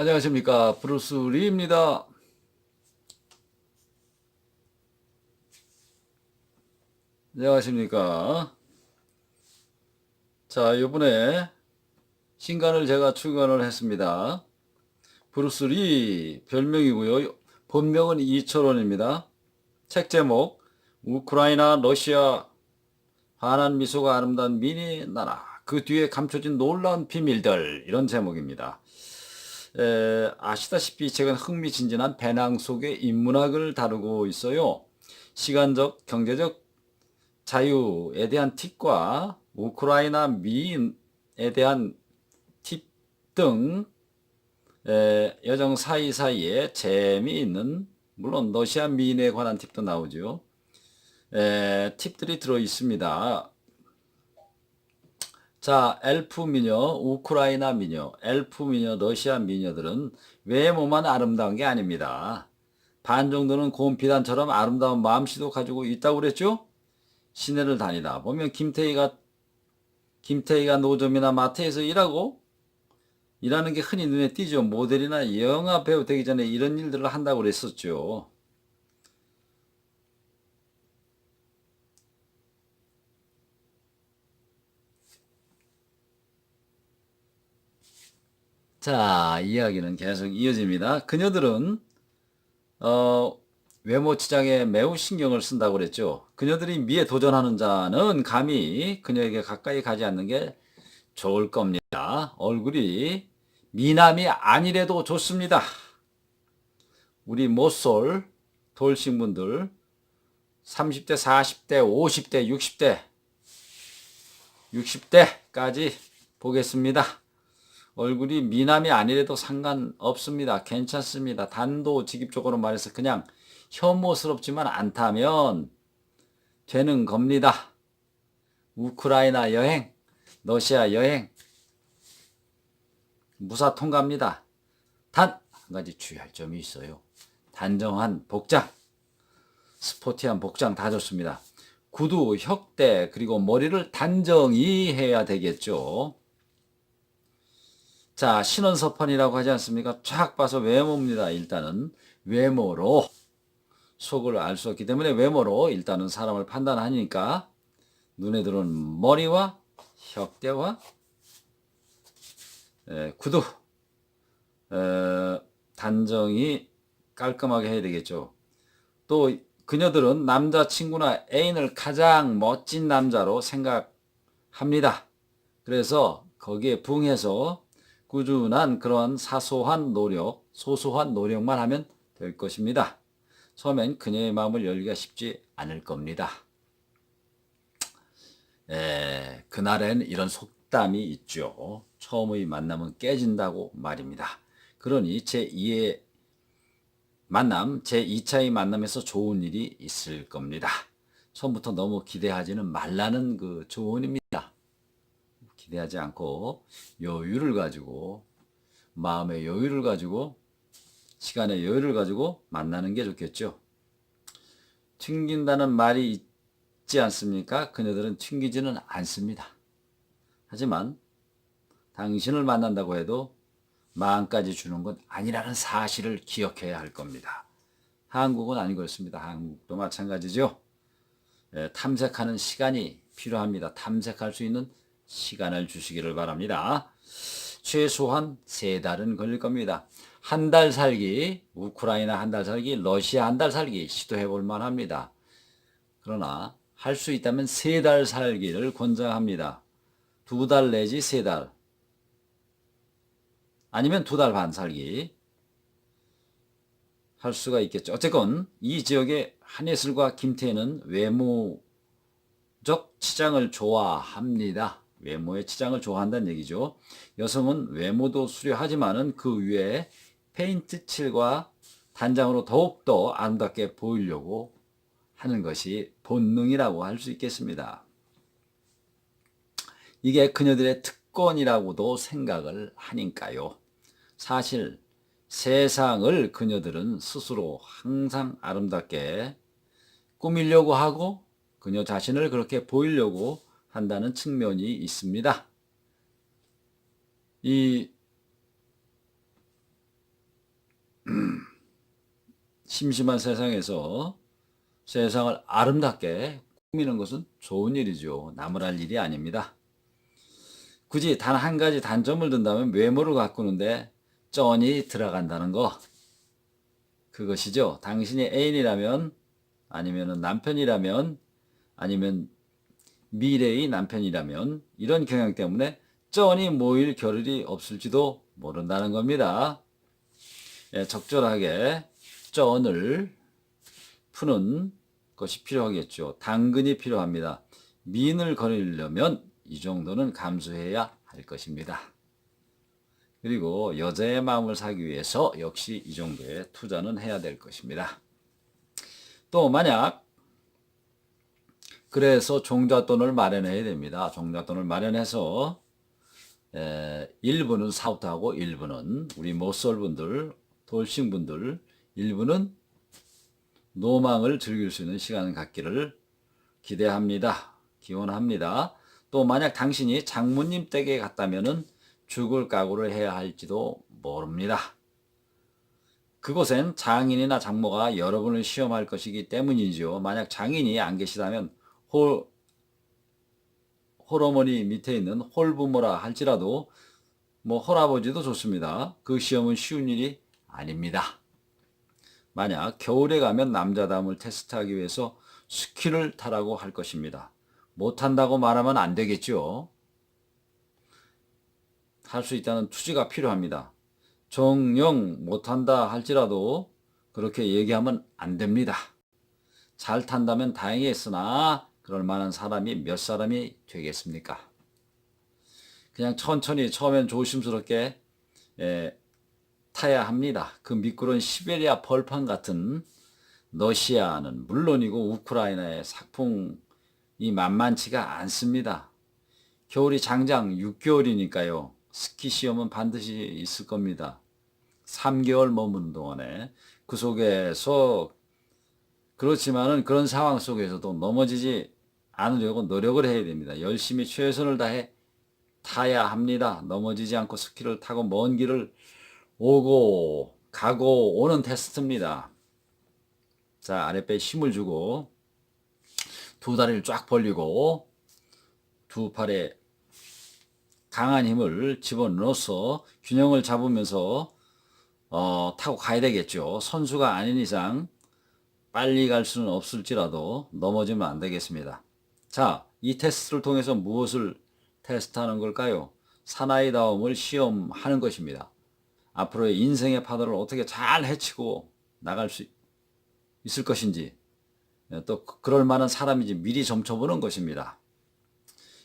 안녕하십니까. 브루스 리입니다. 안녕하십니까. 자, 요번에 신간을 제가 출간을 했습니다. 브루스 리 별명이고요. 본명은 이철원입니다. 책 제목 우크라이나 러시아 환한 미소가 아름다운 미니 나라 그 뒤에 감춰진 놀라운 비밀들 이런 제목입니다. 에, 아시다시피 이 책은 흥미진진한 배낭 속의 인문학을 다루고 있어요. 시간적, 경제적 자유에 대한 팁과 우크라이나 미인에 대한 팁 등 여정 사이사이에 재미있는 물론 러시아 미인에 관한 팁도 나오죠. 에, 팁들이 들어 있습니다. 자, 엘프 미녀, 우크라이나 미녀, 엘프 미녀, 러시아 미녀들은 외모만 아름다운 게 아닙니다. 반 정도는 고운 비단처럼 아름다운 마음씨도 가지고 있다고 그랬죠? 시내를 다니다 보면 김태희가 김태희가 노점이나 마트에서 일하고 일하는 게 흔히 눈에 띄죠. 모델이나 영화 배우 되기 전에 이런 일들을 한다고 그랬었죠. 자, 이야기는 계속 이어집니다. 그녀들은 어, 외모 치장에 매우 신경을 쓴다고 그랬죠. 그녀들이 미에 도전하는 자는 감히 그녀에게 가까이 가지 않는 게 좋을 겁니다. 얼굴이 미남이 아니래도 좋습니다. 우리 모쏠 돌싱분들 30대, 40대, 50대, 60대, 60대까지 보겠습니다. 얼굴이 미남이 아니래도 상관없습니다. 괜찮습니다. 단도직입적으로 말해서 그냥 혐오스럽지만 않다면 되는 겁니다. 우크라이나 여행, 러시아 여행, 무사 통과입니다. 단, 한 가지 주의할 점이 있어요. 단정한 복장, 스포티한 복장 다 좋습니다. 구두, 혁대, 그리고 머리를 단정히 해야 되겠죠. 자, 신원서판이라고 하지 않습니까? 쫙 봐서 외모입니다. 일단은 외모로 속을 알 수 없기 때문에 외모로 일단은 사람을 판단하니까 눈에 들어오는 머리와 혁대와 에, 구두 에, 단정히 깔끔하게 해야 되겠죠. 또 그녀들은 남자친구나 애인을 가장 멋진 남자로 생각합니다. 그래서 거기에 부응해서 꾸준한 그런 사소한 노력, 소소한 노력만 하면 될 것입니다. 처음엔 그녀의 마음을 열기가 쉽지 않을 겁니다. 에, 그날엔 이런 속담이 있죠. 처음의 만남은 깨진다고 말입니다. 그러니 제2의 만남, 제2차의 만남에서 좋은 일이 있을 겁니다. 처음부터 너무 기대하지는 말라는 그 조언입니다. 기대하지 않고 여유를 가지고 마음의 여유를 가지고 시간의 여유를 가지고 만나는 게 좋겠죠. 튕긴다는 말이 있지 않습니까? 그녀들은 튕기지는 않습니다. 하지만 당신을 만난다고 해도 마음까지 주는 건 아니라는 사실을 기억해야 할 겁니다. 한국은 아닌 것습니다. 한국도 마찬가지죠. 예, 탐색하는 시간이 필요합니다. 탐색할 수 있는 시간을 주시기를 바랍니다. 최소한 세 달은 걸릴 겁니다. 한 달 살기, 우크라이나 한 달 살기, 러시아 한 달 살기 시도해 볼 만합니다. 그러나 할 수 있다면 세 달 살기를 권장합니다. 두 달 내지 세 달. 아니면 두 달 반 살기. 할 수가 있겠죠. 어쨌건 이 지역의 한예슬과 김태희는 외모적 치장을 좋아합니다. 외모의 치장을 좋아한다는 얘기죠. 여성은 외모도 수려하지만은 그 위에 페인트 칠과 단장으로 더욱더 아름답게 보이려고 하는 것이 본능이라고 할 수 있겠습니다. 이게 그녀들의 특권이라고도 생각을 하니까요. 사실 세상을 그녀들은 스스로 항상 아름답게 꾸미려고 하고 그녀 자신을 그렇게 보이려고 한다는 측면이 있습니다. 이 심심한 세상에서 세상을 아름답게 꾸미는 것은 좋은 일이죠. 나무랄 일이 아닙니다. 굳이 단 한 가지 단점을 든다면 외모를 가꾸는데 쩐이 들어간다는 거. 그것이죠. 당신이 애인이라면 아니면 남편이라면 아니면 미래의 남편이라면 이런 경향 때문에 쩐이 모일 겨를이 없을지도 모른다는 겁니다. 예, 적절하게 쩐을 푸는 것이 필요하겠죠. 당근이 필요합니다. 민을 거리려면 이 정도는 감수해야 할 것입니다. 그리고 여자의 마음을 사기 위해서 역시 이 정도의 투자는 해야 될 것입니다. 또 만약 그래서 종잣돈을 마련해야 됩니다. 종잣돈을 마련해서 에, 일부는 사우트하고 일부는 우리 모쏠분들, 돌싱분들 일부는 노망을 즐길 수 있는 시간을 갖기를 기대합니다. 기원합니다. 또 만약 당신이 장모님 댁에 갔다면은 죽을 각오를 해야 할지도 모릅니다. 그곳엔 장인이나 장모가 여러분을 시험할 것이기 때문이지요. 만약 장인이 안 계시다면 홀, 홀어머니 밑에 있는 홀부모라 할지라도 뭐 홀아버지도 좋습니다. 그 시험은 쉬운 일이 아닙니다. 만약 겨울에 가면 남자다움을 테스트하기 위해서 스키를 타라고 할 것입니다. 못한다고 말하면 안 되겠죠. 할 수 있다는 투지가 필요합니다. 정령 못한다 할지라도 그렇게 얘기하면 안 됩니다. 잘 탄다면 다행했으나 그럴 만한 사람이 몇 사람이 되겠습니까? 그냥 천천히 처음엔 조심스럽게 에, 타야 합니다. 그 미끄러운 시베리아 벌판 같은 러시아는 물론이고 우크라이나의 sak풍이 만만치가 않습니다. 겨울이 장장 6개월이니까요. 스키 시험은 반드시 있을 겁니다. 3개월 머무는 동안에 그 속에서 그렇지만은 그런 상황 속에서도 넘어지지 않으려고 노력을 해야 됩니다. 열심히 최선을 다해 타야 합니다. 넘어지지 않고 스키를 타고 먼 길을 오고 가고 오는 테스트입니다. 자, 아랫배에 힘을 주고 두 다리를 쫙 벌리고 두 팔에 강한 힘을 집어넣어서 균형을 잡으면서 어, 타고 가야 되겠죠. 선수가 아닌 이상 빨리 갈 수는 없을지라도 넘어지면 안 되겠습니다. 자, 이 테스트를 통해서 무엇을 테스트하는 걸까요? 사나이다움을 시험하는 것입니다. 앞으로의 인생의 파도를 어떻게 잘 헤치고 나갈 수 있을 것인지 또 그럴 만한 사람인지 미리 점쳐보는 것입니다.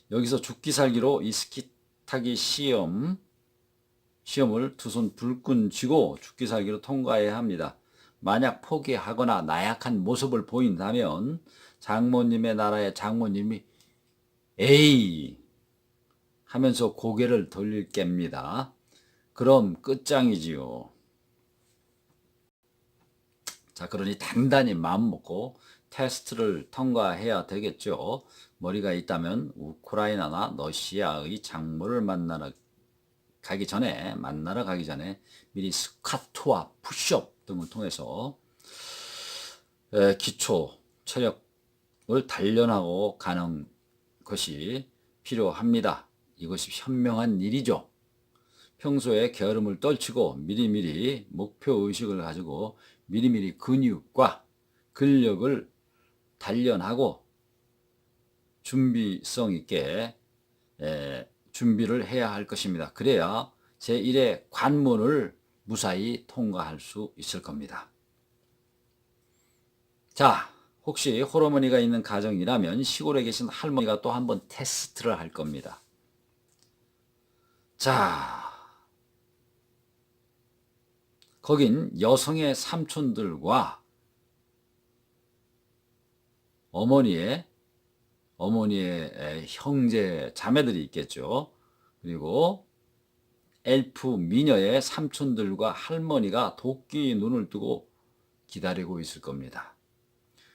여기서 죽기 살기로 이 스키 타기 시험 시험을 두 손 불끈 쥐고 죽기 살기로 통과해야 합니다. 만약 포기하거나 나약한 모습을 보인다면 장모님의 나라의 장모님이 에이 하면서 고개를 돌릴 겁니다. 그럼 끝장이지요. 자, 그러니 단단히 마음 먹고 테스트를 통과해야 되겠죠. 머리가 있다면 우크라이나나 러시아의 장모를 만나러 가기 전에 만나러 가기 전에 미리 스카트와 푸시업 등을 통해서 에, 기초 체력을 단련하고 가는 것이 필요합니다. 이것이 현명한 일이죠. 평소에 게으름을 떨치고 미리미리 목표 의식을 가지고 미리미리 근육과 근력을 단련하고 준비성 있게 에, 준비를 해야 할 것입니다. 그래야 제1의 관문을 무사히 통과할 수 있을 겁니다. 자, 혹시 호르머니가 있는 가정이라면 시골에 계신 할머니가 또 한번 테스트를 할 겁니다. 자, 거긴 여성의 삼촌들과 어머니의 어머니의 형제 자매들이 있겠죠. 그리고 엘프 미녀의 삼촌들과 할머니가 도끼 눈을 뜨고 기다리고 있을 겁니다.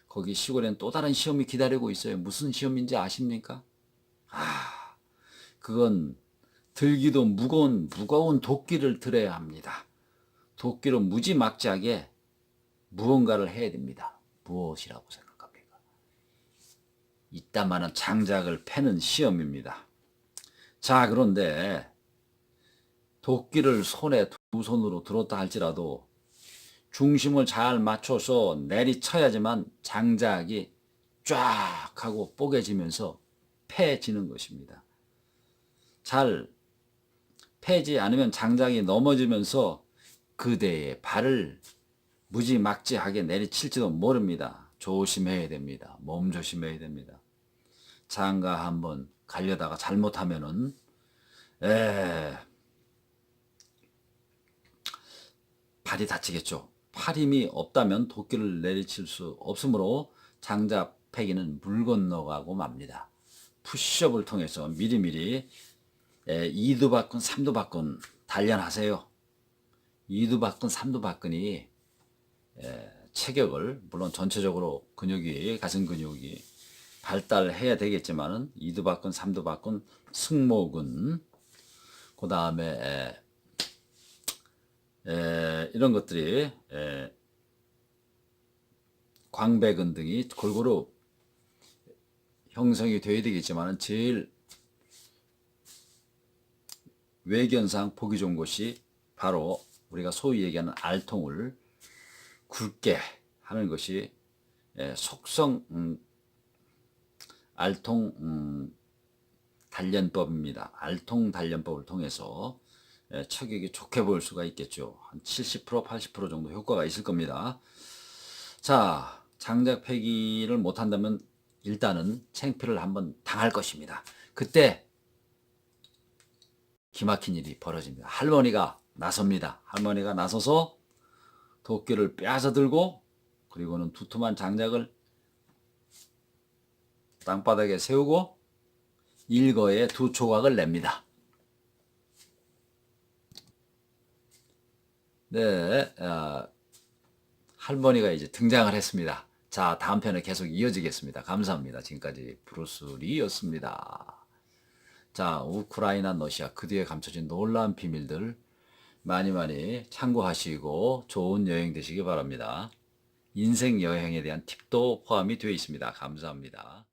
거기 시골엔 또 다른 시험이 기다리고 있어요. 무슨 시험인지 아십니까? 아, 그건 들기도 무거운 무거운 도끼를 들어야 합니다. 도끼로 무지막지하게 무언가를 해야 됩니다. 무엇이라고 생각합니까? 이따만한 장작을 패는 시험입니다. 자, 그런데 도끼를 손에 두 손으로 들었다 할지라도 중심을 잘 맞춰서 내리쳐야지만 장작이 쫙 하고 뽀개지면서 패지는 것입니다. 잘 패지 않으면 장작이 넘어지면서 그대의 발을 무지막지하게 내리칠지도 모릅니다. 조심해야 됩니다. 몸 조심해야 됩니다. 장가 한번 가려다가 잘못하면은 에 발이 다치겠죠. 팔 힘이 없다면 도끼를 내리칠 수 없으므로 장작 패기는 물 건너가고 맙니다. 푸시업을 통해서 미리미리 에, 2두 박근, 3두 박근 단련하세요. 2두 박근, 3두 박근이 에, 체격을 물론 전체적으로 근육이 가슴 근육이 발달해야 되겠지만은 2두 박근, 3두 박근, 승모근 그 다음에 에, 이런 것들이 에, 광배근 등이 골고루 형성이 되어야 되겠지만 제일 외견상 보기 좋은 것이 바로 우리가 소위 얘기하는 알통을 굵게 하는 것이 에, 속성 음, 알통 음, 단련법입니다. 알통 단련법을 통해서 예, 체격이 좋게 보일 수가 있겠죠. 한 70% 80% 정도 효과가 있을 겁니다. 자, 장작 패기를 못한다면 일단은 챙피를 한번 당할 것입니다. 그때 기막힌 일이 벌어집니다. 할머니가 나섭니다. 할머니가 나서서 도끼를 빼앗아 들고 그리고는 두툼한 장작을 땅바닥에 세우고 일거에 두 조각을 냅니다. 네, 아, 할머니가 이제 등장을 했습니다. 자, 다음 편에 계속 이어지겠습니다. 감사합니다. 지금까지 브루스 리였습니다. 자, 우크라이나, 러시아 그 뒤에 감춰진 놀라운 비밀들 많이 많이 참고하시고 좋은 여행 되시기 바랍니다. 인생 여행에 대한 팁도 포함이 되어 있습니다. 감사합니다.